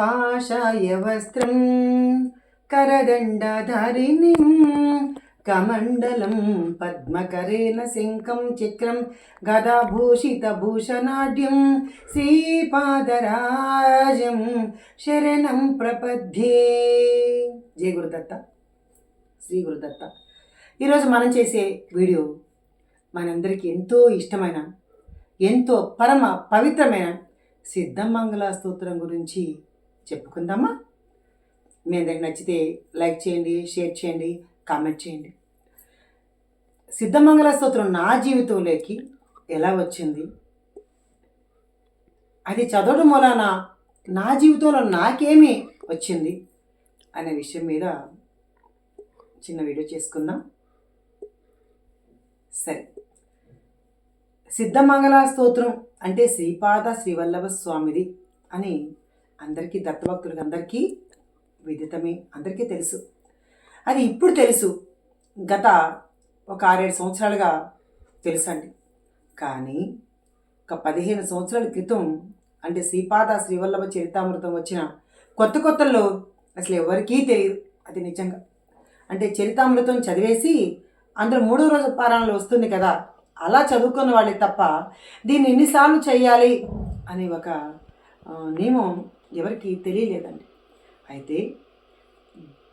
కాషాయ వస్త్రం కరదండధారిణిం కమండలం పద్మకరేణ శంఖం చక్రం గదాభూషితభూషణాఢ్యం శ్రీపాదరాజం శరణం ప్రపద్యే. జయ గురుదత్త. శ్రీ గురుదత్త. ఈరోజు మనం చేసే వీడియో మనందరికీ ఎంతో ఇష్టమైన ఎంతో పరమ పవిత్రమైన సిద్ధమంగళ స్తోత్రం గురించి చెప్పుకుందామా? మీ అందరికి నచ్చితే లైక్ చేయండి షేర్ చేయండి కామెంట్ చేయండి. సిద్ధమంగళ స్తోత్రం నా జీవితంలోకి ఎలా వచ్చింది? అది చదవడం వలన నా జీవితంలో నాకేమి వచ్చింది అనే విషయం మీద చిన్న వీడియో చేసుకుందాం. సరే. సిద్ధమంగళ స్తోత్రం అంటే శ్రీపాద శ్రీవల్లభ స్వామిది అని అందరికీ దత్తభక్తులకు అందరికీ విదితమే అందరికీ తెలుసు. అది ఇప్పుడు తెలుసు. గత ఒక ఆరేడు సంవత్సరాలుగా తెలుసండి. కానీ ఒక పదిహేను సంవత్సరాల క్రితం అంటే శ్రీపాద శ్రీవల్లభ చరితామృతం వచ్చిన కొత్త కొత్తల్లో అసలు ఎవరికీ తెలియదు. అది నిజంగా. అంటే చరితామృతం చదివేసి అందులో మూడో రోజు పారాయణలో వస్తుంది కదా అలా చదువుకున్న వాళ్ళే తప్ప దీన్ని ఎన్నిసార్లు చేయాలి అని ఒక నియమం ఎవరికి తెలియలేదండి. అయితే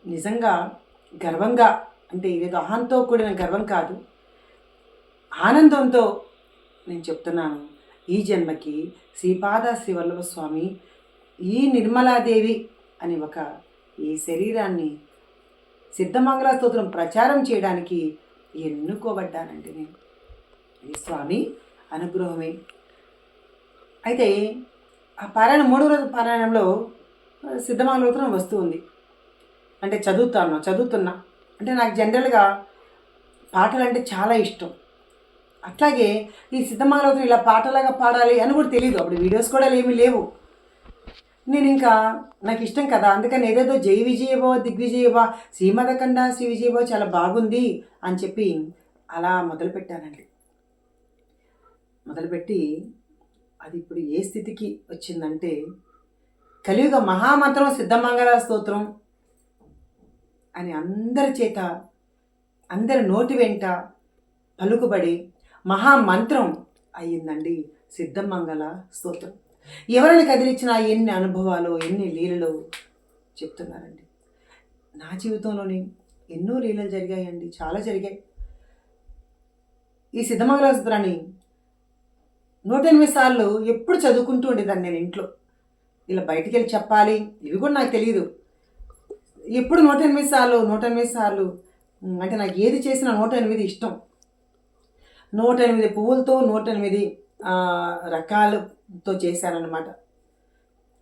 నిజంగా గర్వంగా అంటే ఇదేదో అహంతో కూడిన గర్వం కాదు. ఆనందంతో నేను చెప్తున్నాను. ఈ జన్మకి శ్రీపాద శ్రీవల్లభ స్వామి ఈ నిర్మలాదేవి అని ఒక ఈ శరీరాన్ని సిద్ధమంగళ స్తోత్రం ప్రచారం చేయడానికి ఎన్నుకోబడ్డానండి నేను. ఇది స్వామి అనుగ్రహమే. అయితే ఆ పారాయణ మూడో రోజు పారాయణంలో ఆ, వస్తూ ఉంది అంటే చదువుతాను చదువుతున్నా. అంటే నాకు జనరల్గా పాటలు అంటే చాలా ఇష్టం. అట్లాగే ఈ సిద్ధమంగళం ఇలా పాటలాగా పాడాలి అని కూడా తెలియదు అప్పుడు వీడియోస్ కూడా ఏమీ లేవు. నేను ఇంకా నాకు ఇష్టం కదా. అందుకని ఏదేదో జై విజయభవ దిగ్విజయభవ శ్రీమదకండ శ్రీ విజయబో చాలా బాగుంది అని చెప్పి అలా మొదలుపెట్టానండి. మొదలుపెట్టి అది ఇప్పుడు ఏ స్థితికి వచ్చిందంటే కలియుగ మహామంత్రం సిద్ధమంగళ స్తోత్రం అని అందరి చేత అందరి నోటి వెంట పలుకుబడి మహామంత్రం అయ్యిందండి సిద్ధమంగళ స్తోత్రం. ఎవరిని కదిలించినా ఎన్ని అనుభవాలు ఎన్ని లీలలు చెప్తున్నారండి. నా జీవితంలోని ఎన్నో లీలలు జరిగాయండి చాలా జరిగాయి. ఈ సిద్ధమంగళ స్తోత్రాన్ని నూట ఎనిమిది సార్లు ఎప్పుడు చదువుకుంటూ ఉండేదాన్ని నేను ఇంట్లో. ఇలా బయటికి వెళ్ళి చెప్పాలి ఇవి కూడా నాకు తెలియదు ఎప్పుడు నూట ఎనిమిది సార్లు నూట ఎనిమిది సార్లు అంటే నాకు ఏది చేసినా నూట ఎనిమిది ఇష్టం. నూట ఎనిమిది పువ్వులతో నూట ఎనిమిది రకాలతో చేశానన్నమాట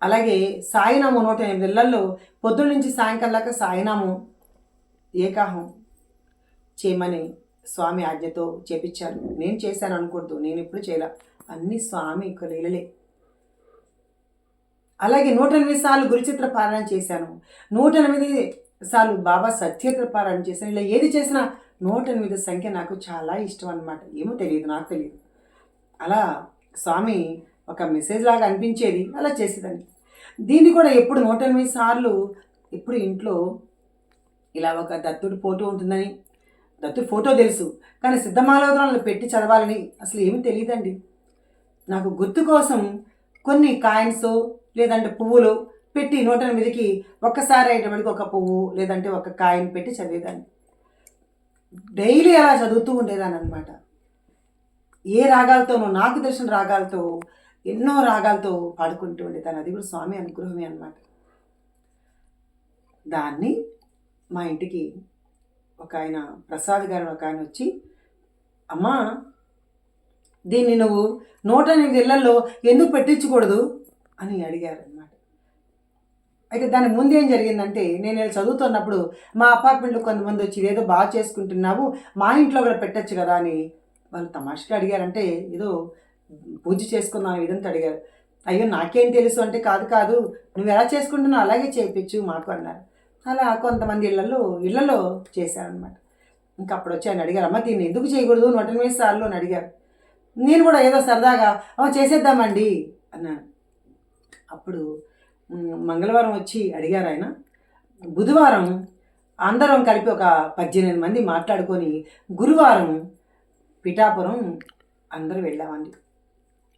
అలాగే సాయినామం నూట ఎనిమిది ఇళ్ళలో పొద్దున్న నుంచి సాయంకాలం దాకా సాయినామం ఏకాహం చేయమని స్వామి ఆజ్ఞతో చేపించారు. నేను చేశాను అనుకూడదు నేను ఎప్పుడు చేయలే. అన్ని స్వామి యొక్క లీలలే అలాగే నూట ఎనిమిది సార్లు గురుచిత్ర పారాయణ చేశాను. నూట ఎనిమిది సార్లు బాబా సత్యత్ర పారాయణ చేశాను. ఇలా ఏది చేసినా నూట ఎనిమిది సంఖ్య నాకు చాలా ఇష్టం అనమాట ఏమో తెలియదు నాకు తెలియదు. అలా స్వామి ఒక మెసేజ్ లాగా అనిపించేది అలా చేసేదాన్ని. దీన్ని కూడా ఎప్పుడు నూట ఎనిమిది సార్లు ఎప్పుడు ఇంట్లో ఇలా ఒక దత్తుడి ఫోటో ఉంటుందని దత్తుడి ఫోటో తెలుసు. కానీ సిద్ధమాలోదనాలు పెట్టి చదవాలని అసలు ఏమీ తెలియదండి. నాకు గుర్తు కోసం కొన్ని కాయిన్స్ లేదంటే పువ్వులు పెట్టి నూట ఎనిమిదికి ఒక్కసారి అయ్యేటప్పటికి ఒక పువ్వు లేదంటే ఒక కాయిన్ పెట్టి చదివేదాన్ని. డైలీ అలా చదువుతూ ఉండేదాన్ని అనమాట ఏ రాగాలతోనో నాకు తెలిసిన రాగాలతో ఎన్నో రాగాలతో పాడుకుంటూ ఉండేదాన్ని. అది కూడా స్వామి అనుగ్రహమే అనమాట దాన్ని మా ఇంటికి ఒక ఆయన ప్రసాద్ గారు ఒక ఆయన వచ్చి అమ్మ దీన్ని నువ్వు నూట ఎనిమిది ఇళ్ళలో ఎందుకు పెట్టించకూడదు? అని అడిగారు అనమాట అయితే దాని ముందు ఏం జరిగిందంటే నేను ఇలా చదువుతున్నప్పుడు మా అపార్ట్మెంట్లో కొంతమంది వచ్చి ఇదేదో బాగా చేసుకుంటున్నావు మా ఇంట్లో కూడా పెట్టచ్చు కదా అని వాళ్ళు తమాషగా అడిగారంటే ఏదో పూజ చేసుకుందాం ఇదంతా అడిగారు. అయ్యో నాకేం తెలుసు అంటే కాదు కాదు నువ్వు ఎలా చేసుకుంటున్నావు అలాగే చేయించు మాకు అన్నారు. అలా కొంతమంది ఇళ్ళలో ఇళ్ళలో చేశారనమాట ఇంకా అప్పుడు వచ్చి ఆయన అడిగారు అమ్మ దీన్ని ఎందుకు చేయకూడదు? నూట ఎనిమిది సార్లు అని అడిగారు. నేను కూడా ఏదో సరదాగా చేసేద్దామండి అన్నాను అప్పుడు మంగళవారం వచ్చి అడిగారు ఆయన. బుధవారం అందరం కలిపి ఒక పద్దెనిమిది మంది మాట్లాడుకొని గురువారం పిఠాపురం అందరూ వెళ్ళామండి.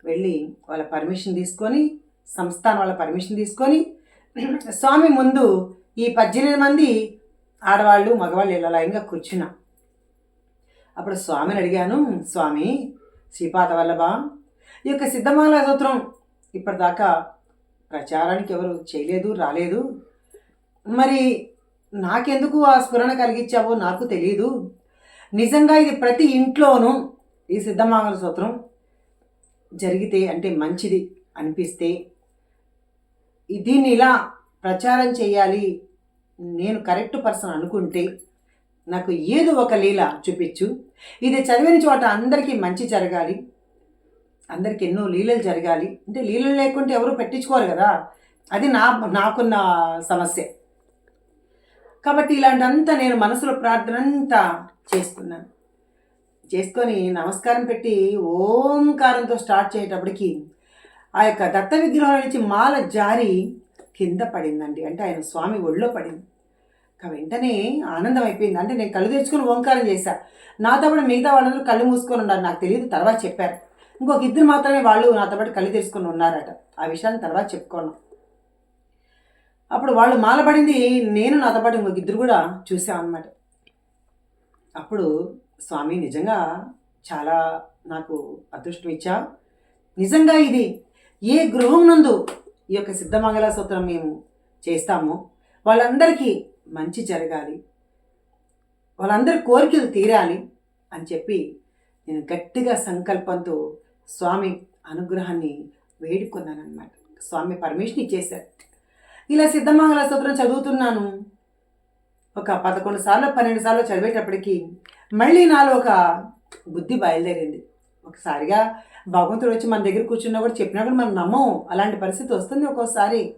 వెళ్ళి వాళ్ళ పర్మిషన్ తీసుకొని సంస్థానం వాళ్ళ పర్మిషన్ తీసుకొని స్వామి ముందు ఈ పద్దెనిమిది మంది ఆడవాళ్ళు మగవాళ్ళు ఇలా లైన్గా కూర్చున్నాం. అప్పుడు స్వామిని అడిగాను స్వామి శ్రీపాద వల్లభ. ఈ యొక్క సిద్ధమాల సూత్రం ఇప్పటిదాకా ప్రచారానికి ఎవరు చేయలేదు రాలేదు. మరి నాకెందుకు ఆ స్ఫురణ కలిగించావో నాకు తెలియదు నిజంగా ఇది ప్రతి ఇంట్లోనూ ఈ సిద్ధమాంగళ సూత్రం జరిగితే అంటే మంచిది అనిపిస్తే దీన్ని ఇలా ప్రచారం చేయాలి. నేను కరెక్ట్ పర్సన్ అనుకుంటే నాకు ఏదో ఒక లీల చూపించు. ఇది చదివిన చోట అందరికీ మంచి జరగాలి. అందరికి ఎన్నో లీలలు జరగాలి. అంటే లీలలు లేకుంటే ఎవరు పెట్టించుకోరు కదా. అది నా నాకున్న సమస్య. కాబట్టి ఇలాంటంతా నేను మనసులో ప్రార్థన అంతా చేసుకున్నాను చేసుకొని నమస్కారం పెట్టి ఓంకారంతో స్టార్ట్ చేసేటప్పటికి ఆ యొక్క దత్త విగ్రహం నుంచి మాల జారి కింద పడిందండి. అంటే ఆయన స్వామి ఒళ్ళో పడింది. ఇక వెంటనే ఆనందం అయిపోయింది. అంటే నేను కళ్ళు తెచ్చుకొని ఓంకారం చేశా. నాతో పాటు మిగతా వాళ్ళందరూ కళ్ళు మూసుకొని ఉన్నారు. నాకు తెలియదు తర్వాత చెప్పారు. ఇంకొక ఇద్దరు మాత్రమే వాళ్ళు నాతో పాటు కళ్ళు తెరుచుకొని ఉన్నారట. ఆ విషయాన్ని తర్వాత చెప్పుకోను. అప్పుడు వాళ్ళు మాలపడింది నేను నాతో పాటు ఇంకొక ఇద్దరు కూడా చూసామన్నమాట అప్పుడు స్వామి నిజంగా చాలా నాకు అదృష్టం ఇచ్చా. నిజంగా ఇది ఏ గృహం నందు ఈ యొక్క సిద్ధమంగళ సూత్రం మేము చేస్తాము వాళ్ళందరికీ మంచి జరగాలి. వాళ్ళందరి కోరికలు తీరాలి అని చెప్పి నేను గట్టిగా సంకల్పంతో స్వామి అనుగ్రహాన్ని వేడుకున్నానమాట స్వామి పర్మిషన్ ఇచ్చేశారు. ఇలా సిద్ధమంగళ సూత్రం చదువుతున్నాను. ఒక పదకొండు సార్లు పన్నెండు సార్లు చదివేటప్పటికి మళ్ళీ నాలో ఒక బుద్ధి బయలుదేరింది. ఒకసారిగా భగవంతుడు వచ్చి మన దగ్గర కూర్చున్నా కూడా చెప్పినా కూడా మనం నమ్మం. అలాంటి పరిస్థితి వస్తుంది ఒక్కోసారి.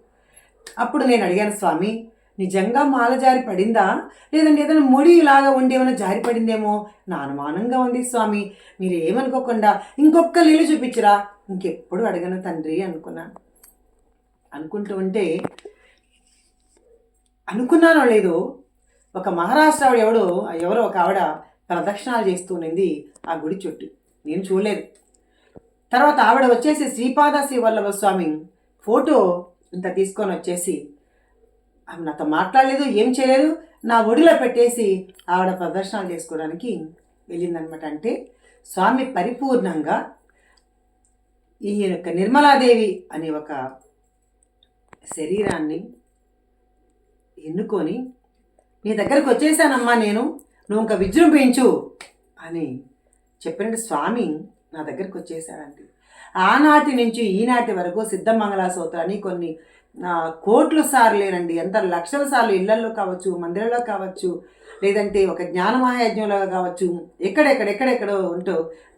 అప్పుడు నేను అడిగాను స్వామి నిజంగా మాల జారి పడిందా? లేదంటే ఏదైనా ముడి ఇలాగా ఉండి ఏమైనా జారి పడిందేమో? నా అనుమానంగా ఉంది స్వామి. మీరు ఏమనుకోకుండా ఇంకొక నీళ్ళు చూపించరా. ఇంకెప్పుడు అడగను తండ్రి అనుకున్నాను అనుకుంటూ ఉంటే అనుకున్నానో లేదో ఒక మహారాష్ట్ర ఆవిడ ఎవడో ఎవరో ఒక ఆవిడ ప్రదక్షిణాలు చేస్తూ ఆ గుడి చుట్టూ. నేను చూడలేదు. తర్వాత ఆవిడ వచ్చేసి శ్రీపాద శ్రీవల్లభ స్వామి ఫోటో ఇంత తీసుకొని వచ్చేసి ఆమె నాతో మాట్లాడలేదు ఏం చేయలేదు. నా ఒడిలో పెట్టేసి ఆవిడ ప్రదర్శనలు చేసుకోవడానికి వెళ్ళిందనమాట అంటే స్వామి పరిపూర్ణంగా ఈ యొక్క నిర్మలాదేవి అనే ఒక శరీరాన్ని ఎన్నుకొని నీ దగ్గరకు వచ్చేసానమ్మా నేను నువ్వు ఇంకా విజృంభించు అని చెప్పినట్టు స్వామి నా దగ్గరకు వచ్చేసాడండి. ఆనాటి నుంచి ఈనాటి వరకు సిద్ధమంగళ సూత్రాన్ని కొన్ని కోట్ల సార్లేనండి. ఎంత లక్షల సార్లు ఇళ్ళలో కావచ్చు మందిరంలో కావచ్చు లేదంటే ఒక జ్ఞానమహాయజ్ఞంలో కావచ్చు ఎక్కడెక్కడ ఎక్కడెక్కడో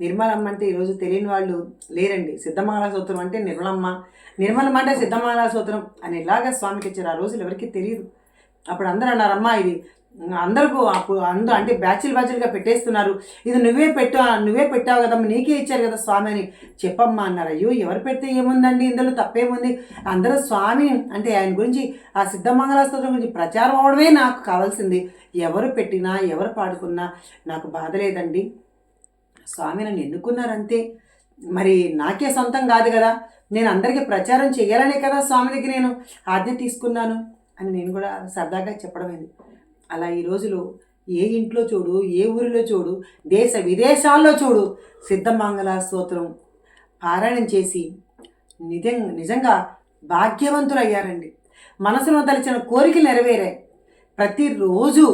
నిర్మలమ్మ అంటే ఈరోజు తెలియని వాళ్ళు లేరండి. సిద్ధమంగళ సూత్రం అంటే నిర్మలమ్మ. నిర్మలమ్మ అంటే సిద్ధమంగళ సూత్రం అనేలాగా స్వామికి ఇచ్చారు ఆ రోజులు ఎవరికి తెలియదు. అప్పుడు అందరూ అన్నారమ్మా ఇది అందరికీ అప్పుడు అందరూ అంటే బ్యాచులు బ్యాచిల్గా పెట్టేస్తున్నారు. ఇది నువ్వే పెట్టా నువ్వే పెట్టావు కదమ్మా నీకే ఇచ్చారు కదా స్వామి అని చెప్పమ్మా అన్నారు. అయ్యో ఎవరు పెడితే ఏముందండి? ఇందులో తప్పేముంది? అందరూ స్వామి అంటే ఆయన గురించి ఆ సిద్ధమంగళాస్తోత్రం గురించి ప్రచారం అవడమే నాకు కావాల్సింది. ఎవరు పెట్టినా ఎవరు పాడుకున్నా నాకు బాధ లేదండి. స్వామి నన్ను ఎన్నుకున్నారంతే. మరి నాకే సొంతం కాదు కదా. నేను అందరికీ ప్రచారం చేయాలనే కదా స్వామి దగ్గర నేను ఆద్య తీసుకున్నాను అని నేను కూడా సరదాగా చెప్పడమైంది అలా ఈ రోజులో ఏ ఇంట్లో చూడు ఏ ఊరిలో చూడు దేశ విదేశాల్లో చూడు. సిద్ధమంగళ స్తోత్రం పారాయణం చేసి నిజం నిజంగా భాగ్యవంతులు అయ్యారండి మనసులో తలిచిన కోరికలు నెరవేరాయి ప్రతిరోజు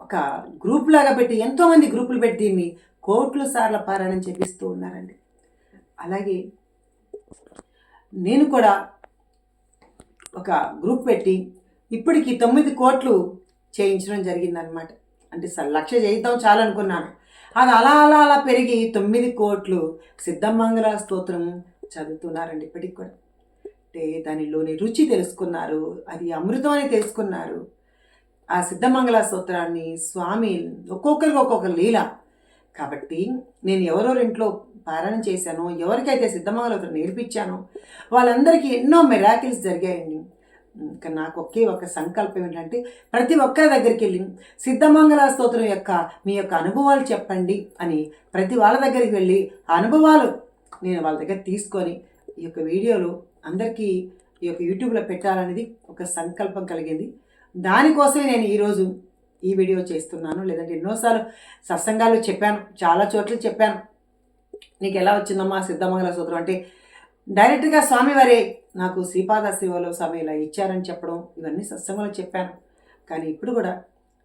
ఒక గ్రూప్ లాగా పెట్టి ఎంతోమంది గ్రూపులు పెట్టి దీన్ని కోట్ల సార్ల పారాయణం చేపిస్తూ ఉన్నారండి. అలాగే నేను కూడా ఒక గ్రూప్ పెట్టి ఇప్పటికి తొమ్మిది కోట్లు చేయించడం జరిగిందనమాట. అంటే స- లక్ష చేయిద్దాం చాలనుకున్నాను. అది అలా అలా అలా పెరిగి తొమ్మిది కోట్లు సిద్ధమంగళ స్తోత్రం చదువుతున్నారండి ఇప్పటికి కూడా. అంటే దానిలోని రుచి తెలుసుకున్నారు అది అమృతం అని తెలుసుకున్నారు. ఆ సిద్ధమంగళ స్తోత్రాన్ని స్వామి ఒక్కొక్కరికి ఒక్కొక్క లీల. కాబట్టి నేను ఎవరో ఇంట్లో పారాయణ చేశానో ఎవరికైతే సిద్ధమంగళ నేర్పించానో వాళ్ళందరికీ ఎన్నో మెరాకిల్స్ జరిగాయండి. ఇంకా నాకు ఒకే ఒక సంకల్పం ఏంటంటే ప్రతి ఒక్కరి దగ్గరికి వెళ్ళి సిద్ధమంగళ స్తోత్రం యొక్క మీ యొక్క అనుభవాలు చెప్పండి అని ప్రతి వాళ్ళ దగ్గరికి వెళ్ళి ఆ అనుభవాలు నేను వాళ్ళ దగ్గర తీసుకొని ఈ యొక్క వీడియోలు అందరికీ ఈ యొక్క యూట్యూబ్లో పెట్టాలనేది ఒక సంకల్పం కలిగింది. దానికోసమే నేను ఈరోజు ఈ వీడియో చేస్తున్నాను. లేదంటే ఎన్నోసార్లు సత్సంగాలు చెప్పాను చాలా చోట్ల చెప్పాను. నీకు ఎలా వచ్చిందమ్మా సిద్ధమంగళ సూత్రం అంటే డైరెక్ట్గా స్వామివారి నాకు శ్రీపాద శివలో స్వామి ఇచ్చారని చెప్పడం ఇవన్నీ సత్సంగంలో చెప్పాను. కానీ ఇప్పుడు కూడా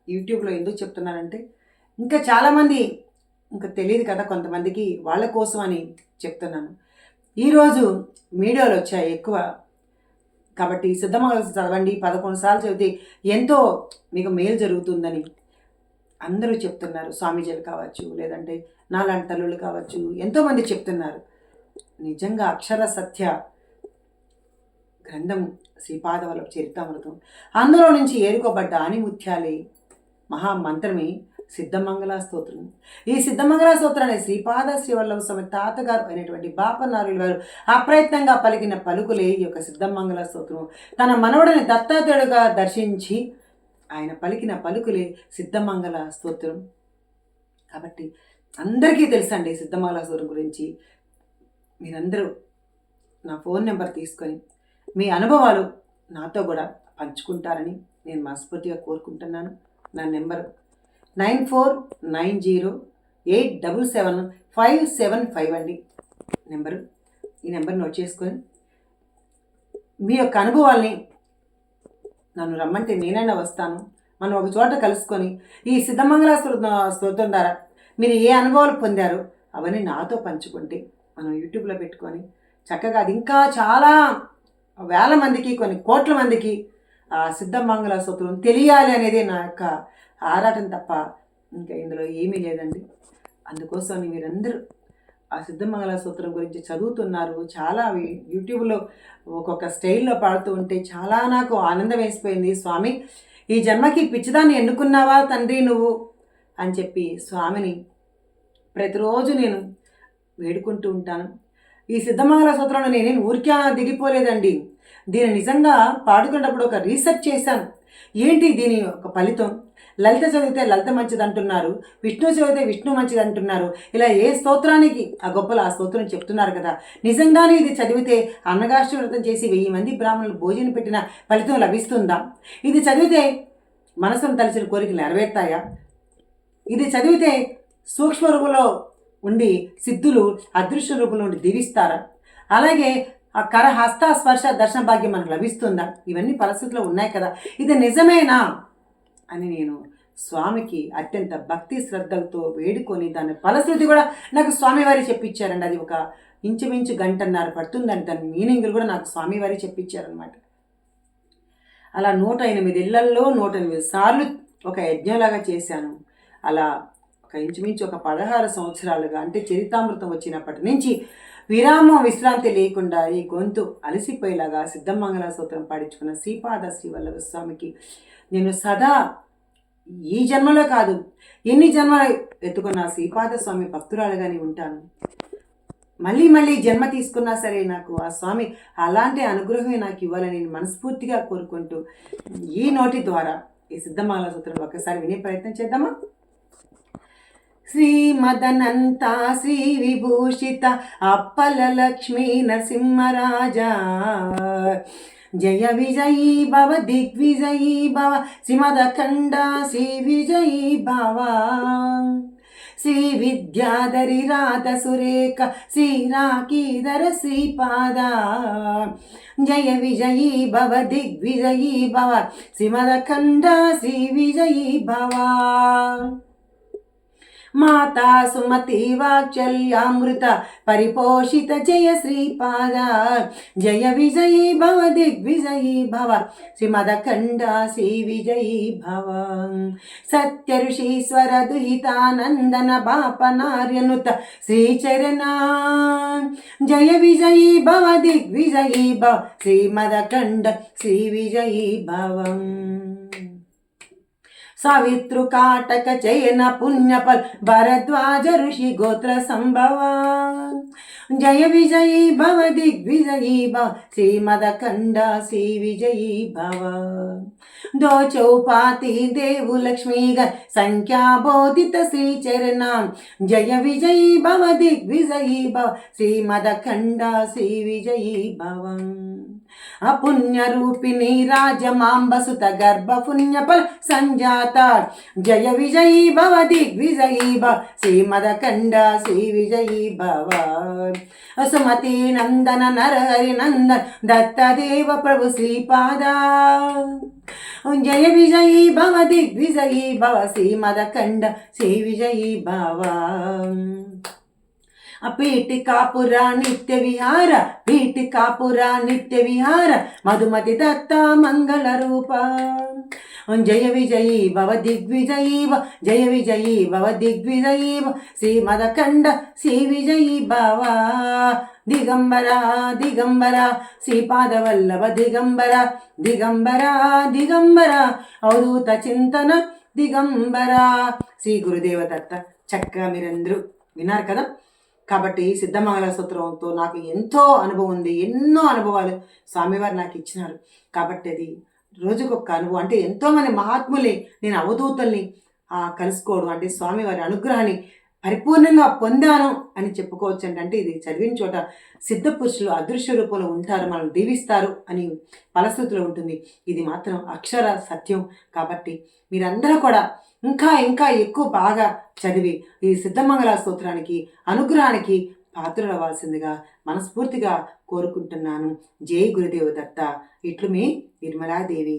యూట్యూబ్లో ఎందుకు చెప్తున్నానంటే ఇంకా చాలామంది ఇంకా తెలియదు కదా కొంతమందికి వాళ్ళ కోసం అని చెప్తున్నాను. ఈరోజు మీడియాలో వచ్చాయి ఎక్కువ. కాబట్టి సిద్ధమంగళ చదవండి పదకొండు సార్లు చదివితే ఎంతో మీకు మేలు జరుగుతుందని అందరూ చెప్తున్నారు. స్వామీజీలు కావచ్చు లేదంటే నాలాంటి తల్లులు కావచ్చు ఎంతోమంది చెప్తున్నారు. నిజంగా అక్షర సత్య గ్రంథం శ్రీపాదవల చరితామృతం అందులో నుంచి ఏరుకోబడ్డ ఆనిముత్యాలే మహామంత్రమే సిద్ధమంగళ స్తోత్రం. ఈ సిద్ధమంగళ స్తోత్రాన్ని శ్రీపాద శ్రీవల్లభ స్వామి తాతగారు అయినటువంటి బాపనారుల వారు అప్రయత్నంగా పలికిన పలుకులే ఈ యొక్క సిద్ధమంగళ స్తోత్రం. తన మనవడిని దత్తాత్రేయుడుగా దర్శించి ఆయన పలికిన పలుకులే సిద్ధమంగళ స్తోత్రం. కాబట్టి అందరికీ తెలుసండి సిద్ధమంగళ స్తోత్రం గురించి. మీరందరూ నా ఫోన్ నెంబర్ తీసుకొని మీ అనుభవాలు నాతో కూడా పంచుకుంటారని నేను మనస్ఫూర్తిగా కోరుకుంటున్నాను. నా number nine four nine zero eight double seven five seven five అండి నెంబరు. ఈ నెంబర్ నోట్ చేసుకొని మీ యొక్క అనుభవాల్ని నన్ను రమ్మంటే నేనైనా వస్తాను. మనం ఒక చోట కలుసుకొని ఈ సిద్ధమంగళ స్తోత్రం ద్వారా మీరు ఏ అనుభవాలు పొందారు అవన్నీ నాతో పంచుకుంటే మనం యూట్యూబ్లో పెట్టుకొని చక్కగా అది ఇంకా చాలా వేల మందికి కొన్ని కోట్ల మందికి ఆ సిద్ధమంగళ సూత్రం తెలియాలి అనేది నా యొక్క ఆరాటం తప్ప ఇంకా ఇందులో ఏమీ లేదండి. అందుకోసం మీరందరూ ఆ సిద్ధమంగళ సూత్రం గురించి చదువుతున్నారు. చాలా యూట్యూబ్లో ఒక్కొక్క స్టైల్లో పాడుతూ ఉంటే చాలా నాకు ఆనందం వేసిపోయింది. స్వామి ఈ జన్మకి పిచ్చిదాన్ని ఎన్నుకున్నావా తండ్రి నువ్వు? అని చెప్పి స్వామిని ప్రతిరోజు నేను వేడుకుంటూ ఉంటాను. ఈ సిద్ధమంగళ సూత్రంలో నేనేం ఊరికే దిగిపోలేదండి. దీన్ని నిజంగా పాడుకునేటప్పుడు ఒక రీసెర్చ్ చేశాను. ఏంటి దీని ఒక ఫలితం? లలిత చదివితే లలిత మంచిది అంటున్నారు విష్ణు చదివితే విష్ణు మంచిది అంటున్నారు ఇలా ఏ స్తోత్రానికి ఆ గొప్పలు ఆ స్తోత్రం చెప్తున్నారు కదా? నిజంగానే ఇది చదివితే అన్నగాష్ట వ్రతం చేసి వెయ్యి మంది బ్రాహ్మణులు భోజనం పెట్టిన ఫలితం లభిస్తుందా? ఇది చదివితే మనసును తలిచిన కోరికలు నెరవేర్తాయా? ఇది చదివితే సూక్ష్మ రూపంలో ఉండి సిద్ధులు అదృశ్య రూపంలో ఉండి దీవిస్తారా? అలాగే ఆ కర హస్త స్పర్శ దర్శన భాగ్యం మనకు లభిస్తుందా? ఇవన్నీ పరిస్థితుల్లో ఉన్నాయి కదా. ఇది నిజమేనా? అని నేను స్వామికి అత్యంత భక్తి శ్రద్ధలతో వేడుకొని దాని ఫలశ్రుతి కూడా నాకు స్వామివారి చెప్పించారండి అది ఒక ఇంచుమించు గంటన్నర పడుతుందని దాని మీనింగ్లు కూడా నాకు స్వామివారి చెప్పించారనమాట అలా నూట ఎనిమిది ఇళ్ళల్లో నూట ఎనిమిది సార్లు ఒక యజ్ఞంలాగా చేశాను. అలా ఒక ఇంచుమించు ఒక పదహారు సంవత్సరాలుగా అంటే చరితామృతం వచ్చినప్పటి నుంచి విరామం విశ్రాంతి లేకుండా ఈ గొంతు అలసిపోయేలాగా సిద్ధమంగళ సూత్రం పాడించుకున్న శ్రీపాద శ్రీవల్లభ స్వామికి నేను సదా ఈ జన్మలో కాదు ఎన్ని జన్మలు ఎత్తుకున్న శ్రీపాద స్వామి భక్తురాలుగానే ఉంటాను. మళ్ళీ మళ్ళీ జన్మ తీసుకున్నా సరే నాకు ఆ స్వామి అలాంటి అనుగ్రహమే నాకు ఇవ్వాలని నేను మనస్ఫూర్తిగా కోరుకుంటూ ఈ నోటి ద్వారా ఈ సిద్ధమాల సూత్రం ఒక్కసారి వినే ప్రయత్నం చేద్దామా? శ్రీమదనంత శ్రీ విభూషిత అప్పల లక్ష్మీ నరసింహరాజ. జయ విజయీ భవ దిగ్విజయీ భవ శ్రీమదఖండ శ్రీ విజయీ భవ. శ్రీ విద్యాధరి రాధ సురేఖ శ్రీ రాకీధర శ్రీపాద. జయ విజయీ భవ దిగ్విజయీ భవ శ్రీమదఖండ శ్రీ విజయీ భవ. మాతా సుమతి వాక్చల్యామృత పరిపోషిత జయ శ్రీపాద. జయ విజయీ భవ దిగ్విజయీ భవ. శ్రీమదఖండ శ్రీ విజయీ భవ. సత్య ఋషీశ్వర దుహితానందన బాప నార్యనుత శ్రీచరణ. జయ విజయీ భవ దిగ్విజయీ భవ. శ్రీమదఖండ శ్రీ విజయీ భవం. సవితృకాటక చయన పుణ్యపల్ భరద్వాజ ఋషి గోత్ర సంభవ జయ విజయీ భవ దిగ్విజయీ భవ శ్రీమదఖండ శ్రీ విజయీ భవ. దోచౌపాతి దేవు లక్ష్మీగ సంఖ్యాబోధిత శ్రీచరణం జయ విజయీ భవ దిగ్విజయీ భవ శ్రీమదఖండ శ్రీ విజయీ భవం. అపుణ్యరూపిణి రాజమాంబసుత గర్భ పుణ్యఫల సంజాత. జయ విజయీ భవ దిగ్విజయీ భవ శ్రీమదఖండ శ్రీ విజయీ భవ. సుమతి నందన నరహరి నందన దత్తదేవ ప్రభు శ్రీపాదా. జయ విజయీ భవ దిగ్విజయీ భవ. శ్రీమదఖండ శ్రీ విజయీ భవ. పీఠికాపుర నిత్య విహార పీఠికాపుర నిత్య విహార మధుమతి దత్త మంగళ రూప. జయ విజయీ భవ దిగ్విజయీ భవ జయ విజయీ భవ దిగ్విజయీ భవ శ్రీమదఖండ శ్రీ విజయీ భవ. దిగంబర దిగంబర శ్రీపాదవల్లభ దిగంబర దిగంబర దిగంబర అవధూత చింతన దిగంబర. శ్రీ గురుదేవ దత్త చక్కగా మీరందరూ విన్నారు కదా? కాబట్టి సిద్ధమంగళ సూత్రంతో నాకు ఎంతో అనుభవం ఉంది ఎన్నో అనుభవాలు స్వామివారు నాకు ఇచ్చినారు. కాబట్టి అది రోజుకొక అనుభవం. అంటే ఎంతోమంది మహాత్ములే నేను అవధూతల్ని కలుసుకోవడం అంటే స్వామివారి అనుగ్రహాన్ని పరిపూర్ణంగా పొందాను అని చెప్పుకోవచ్చు అంటే ఇది చదివిన చోట సిద్ధ పురుషులు అదృశ్య రూపంలో ఉంటారు మనం దీవిస్తారు అని ఫలశ్రుతిలో ఉంటుంది. ఇది మాత్రం అక్షర సత్యం. కాబట్టి మీరందరూ కూడా ఇంకా ఇంకా ఎక్కువ బాగా చదివి ఈ సిద్ధమంగళ స్తోత్రానికి అనుగ్రహానికి పాత్రుడవ్వాల్సిందిగా మనస్ఫూర్తిగా కోరుకుంటున్నాను. జై గురుదేవ దత్త ఇట్లు మీ నిర్మలాదేవి.